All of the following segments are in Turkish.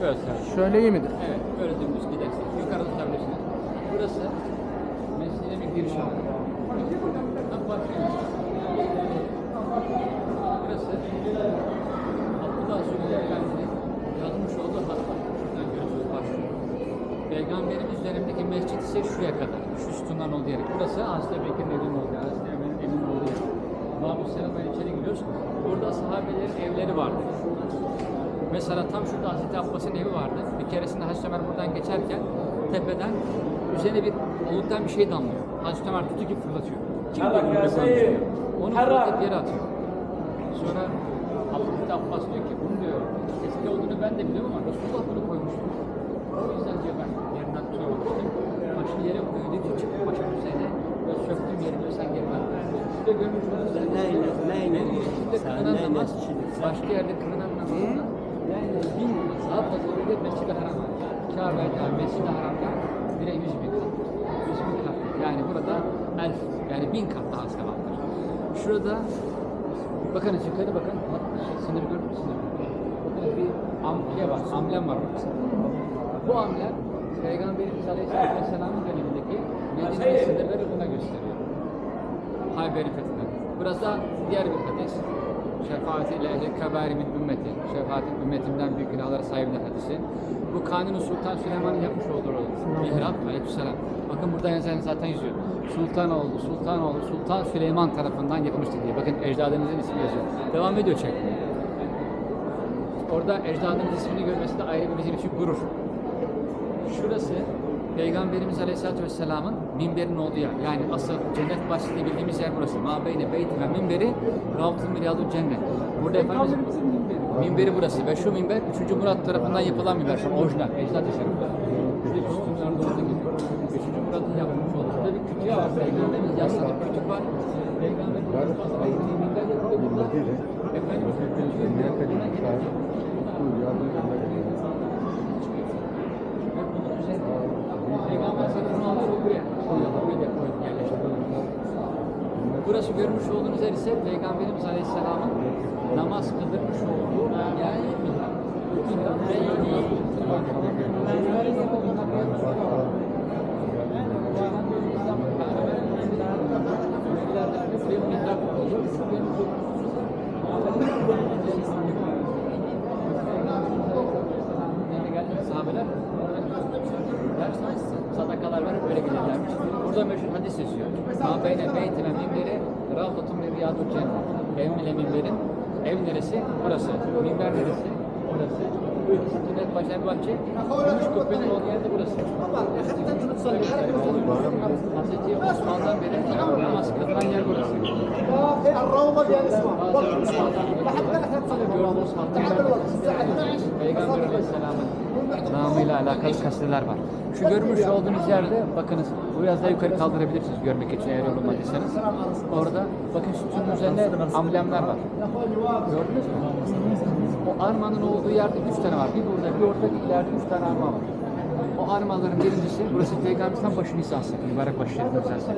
Böyle. Şöyle iyi midir? Evet, böyle dümdüz gidersiniz. Yukarı tutabilirsiniz. Burası mescide bir giriş bakayım. Burası Abdullah Süleyman Efendi'nin yazmış olduğu hatta. Şuradan görüyorsunuz başlıyor. Peygamberimiz dönemindeki mescid ise şuraya kadar. Şu sütundan olduğu yer. Burası Hazreti Bekir'in evinin olduğu yer. Hazreti Ömer'in evinin olduğu yer. Babu Selam'dan içeri giriyoruz. Burada sahabelerin evleri vardı. Mesela tam şurada Hazreti Abbas'ın evi vardı. Bir keresinde Hazreti Ömer buradan geçerken tepeden üzerine bir oluktan bir şey damlıyor. Hazreti Ömer tutuyor ki fırlatıyor. Kim diyor. Onu fırlatıp yere atıyor. Sonra Hazreti Abbas diyor ki bunu diyor eski olduğunu ben de biliyorum ama Resulullah bunu koymuş. O yüzden diyor ben yerinden tutamamıştım. Başını yere koydu diyor çıktı başımın üzerine ve söktüm yeri diyor sen geri ver. Şurada görmüş olduğunuz Neyle, neyle? Şurada Sen kılınan neyle namaz, başka yerde kılınan namazda yani bin bir de Mescid-i Haram var. Kabe'de, Mescid-i Haram'da bire yüz bin kat. Yüz bin kat. Yani burada elf, yani bin kat daha sevaptır. Şurada bakın yukarıda bakın. Bak, Sınır görür müsünüz? Bakın bir am, şey var, amblem var burada. Bu amblem Peygamberimiz Aleyhisselatü Vesselam'ın dönemindeki Medine'nin sınırları buna gösteriyor. Hayber-i Fethi'de. Burası da diğer bir hadis. Şefaati ile ehli kebari min ümmeti. Şefaatin ümmetimden büyük günahlara sahibine hadisi. Bu Kanuni Sultan Süleyman'ın yapmış olduğu mihrap aleykümselam. Bakın burada yazan zaten yazıyor. Sultan oldu, Sultan oldu, Sultan Süleyman tarafından yapılmıştı diye. Bakın ecdadımızın ismi yazıyor. Devam ediyor çekmeye. Orada ecdadımız ismini görmesi de ayrı bir bizim için gurur. Şurası Peygamberimiz Aleyhisselatü Vesselam'ın minberinin olduğu yer. Yani asıl cennet bahçesi bildiğimiz yer burası. Ma beyne beyti ve minberi Ravzul Miryadul Cennet. Burada Efendimiz minberi burası ve şu minber 3. Murat tarafından yapılan minber. Şu orijinal, ecdat eseri. Şuradaki sütunlar da orada gibi. 3. Murat'ın yapmış olduğu. Şurada bir kütüğü var. Peygamberimiz yasladık kütük var. Peygamberimiz yasladık minber yapıyor burada. Efendimiz kütüğü buna girecek. Peygamber sallallahu aleyhi ve sellem buraya koyup yerleştirdi. Burası görmüş olduğunuz yer ise Peygamberimiz Aleyhisselam'ın namaz kıldırmış olduğu yer. Sahabeler sadakalar verip öyle gelirlermiş. Burada meşhur hadis yazıyor. Ma beyne beyti ve minberi Ravdatun ve Riyadul Cennet. Evmile minberin. Ev neresi? Burası. Minber neresi? Orası. Cennet Başar Bahçe. Üç kubbenin olduğu yerde burası. Hazreti Osman'dan beri namaz kılınan yer burası. Bazı Osman'dan beri gördüğümüz hatta. Alakalı kasideler var. Şu görmüş olduğunuz yerde bakınız biraz daha yukarı kaldırabilirsiniz görmek için eğer yorulmadıysanız. Orada bakın sütunun üzerinde amblemler var. Gördünüz mü? O armanın olduğu yerde üç tane var. Bir burada, bir orada, bir ileride üç tane arma var. O armaların birincisi, burası Peygamberimizin tam başı hizası, mübarek başı hizası.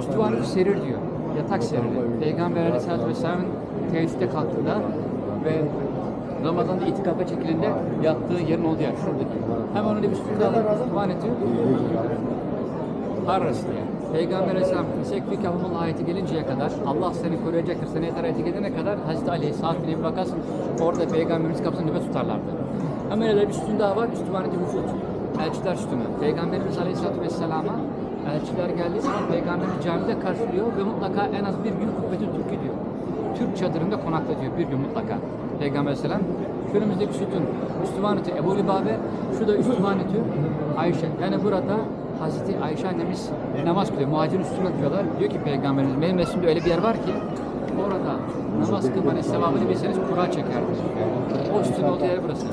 Üstüvanı serir diyor. Yatak seriri. Peygamber Aleyhisselatü Vesselam'ın teheccüde kalktığında ve Ramazan'da itikafa çekilinde yattığı yerin olduğu yer. Şuradaki. Hemen onu bir üstünde alıp ediyor. Harras diye. Peygamber Aleyhisselam Sekfi Kahumul ayeti gelinceye kadar Allah seni koruyacaktır. Seni yeter ayeti gelene kadar Hazreti Ali, Sa'd bin Ebi Vakas orada Peygamberimiz kapısında nöbet tutarlardı. Hemen öyle bir sütun daha var. Üstüvaneti vücut. Elçiler sütunu. Peygamberimiz Aleyhisselatü Vesselam'a elçiler geldiği zaman Peygamberimiz camide karşılıyor ve mutlaka en az bir gün kubbetü Türk'ü diyor. Türk çadırında konakla diyor bir gün mutlaka. Peygamber Aleyhisselam Şuramızdaki sütun Üstüvaneti Ebu Libabe, şu da Üstüvaneti Ayşe. Yani burada Hazreti Ayşe annemiz namaz kılıyor. Muhacirin üstüne atıyorlar. Diyor ki Peygamberimiz benim mescidimde öyle bir yer var ki orada namaz kılmanın sevabını bilseniz kura çekerdiniz. O üstün olduğu yer burası.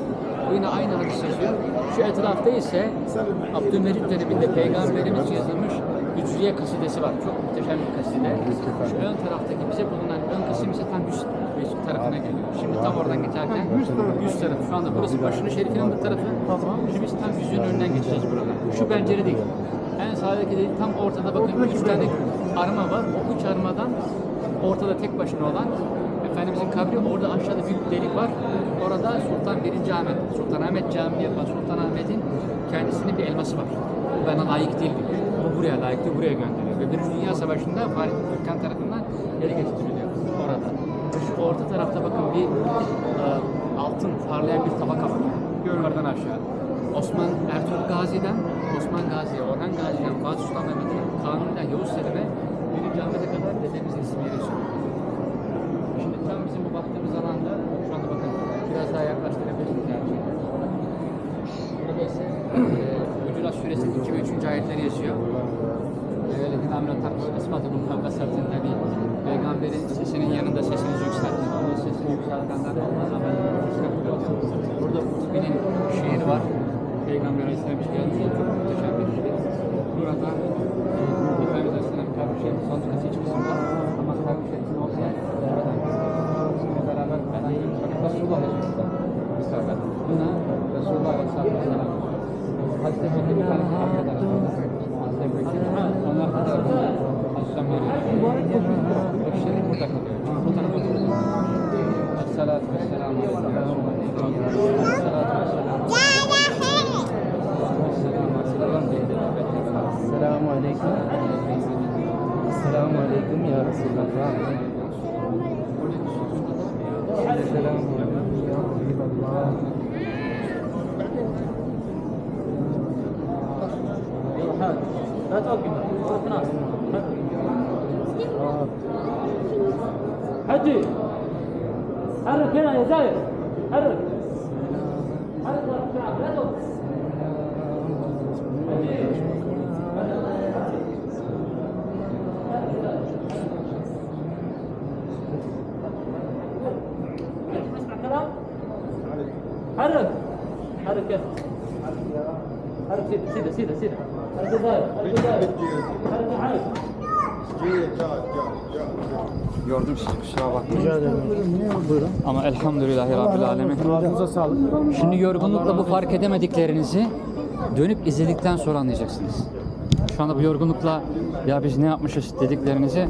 Bu yine aynı hadis yazıyor. Şu etrafta ise Abdülmecid döneminde Peygamberimiz yazılmış Hücriye kasidesi var. Çok muhteşem bir kaside. Şu ön taraftaki bize bulunan ön kısım ise tam üst, tarafına geliyor. Şimdi tam oradan geçerken üst tarafı. Şu anda burası başının şerifinin bir tarafı. Şimdi biz tam yüzün önünden geçeceğiz burada. Şu pencere değil. En sağdaki değil tam ortada bakın üç tane arma var. O üç armadan ortada tek başına olan Efendimizin kabri orada aşağıda büyük bir delik var. Orada Sultan 1. Ahmet, Sultanahmet Camii yapan Sultanahmet'in kendisinin bir elması var. Bu bana layık değil diyor. Bu buraya layık değil, buraya gönderiyor. Ve Birinci Dünya Savaşı'nda Fatih Türkan tarafından ele geçiriliyor orada. Şu orta tarafta bakın bir e, altın parlayan bir tabaka var. Yukarıdan aşağı. Osman Ertuğrul Gazi'den, Osman Gazi'ye, Orhan Gazi'den, Fatih Sultan Mehmet'e, Kanuni'den Yavuz Selim'e Birinci Ahmet'e kadar dedemizin isimleri yazıyor. Şimdi tam bizim bu baktığımız alanda şu anda bakın biraz daha yaklaştırabilirsiniz yani. Burada ise e, Hucurat Suresi'nin 2 ve 3. ayetleri bir namle takma ispatı bu kavga sırtında bir peygamberin sesinin yanında sesinizi yükseltin. Onun sesini yükseltenler Allah zaman Burada Utbi'nin şiiri var. Peygamber Aleyhisselam şiiri çok muhteşem bir şiir. Burada e, Efendimiz Aleyhisselam kabri şerifin son kısmı iç kısmı var. Ama yer buradan Bizimle beraber Resulullah. Mesela buna Resulullah Aleyhisselam الصلاة والسلام على الصلاة والسلام السلام عليكم السلام عليكم يا رسول الله السلام عليكم يا رسول الله لا توقف تناس حجي حرك هنا يا زايد حرك حرك لا توقف حرك حرك حرك سيدة سيدة سيدة Gördüm sizi kusura bakmayın. Rica ederim. Buyurun. Ama elhamdülillahi rabbil alemin. Ağzınıza sağlık. Şimdi yorgunlukla bu fark edemediklerinizi dönüp izledikten sonra anlayacaksınız. Şu anda bu yorgunlukla ya biz ne yapmışız dediklerinizi